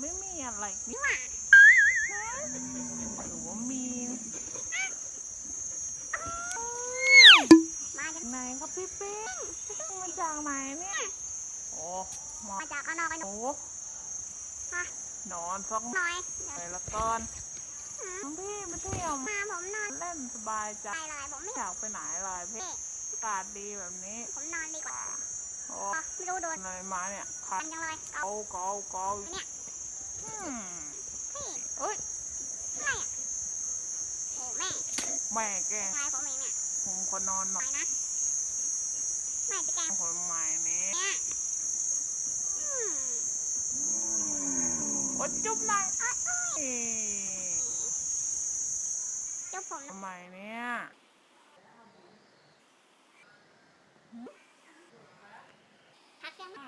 ไม่มีอะไรนี่หว่าหรือว่ามีมาจากไหนครับพี่ปิ๊งมาจากไหนเนี่ยโอ้มาจากข้างนอกไอ้หนูนอนสักหน่อยไปละก่อน พี่มาเที่ยวมาผมนอนเล่นสบายใจไปเลยผมไม่ไม่อยากไปไหนเลยพี่นี่อากาศดีแบบนี้ผมนอนดีกว่าโอ้อ๋อไม่รู้โดนอะไรมาเนี่ยขักัดนจังเลยเอาเกาเกาเกาเนี่ยอืมพี่เอ้ยอะไรอะโอ้แม่แม่แกล้งทายผมเองเนี่ยผมคนนอนหไปน่อยนะแม่จะแกล้งคนใหม่นี้เนี่ยอืมโอ้จุ๊บหน่อย เอ้ยเอ้ยเอ้ย จุ๊บผมนะทำไมเนี่ยทักยังไม่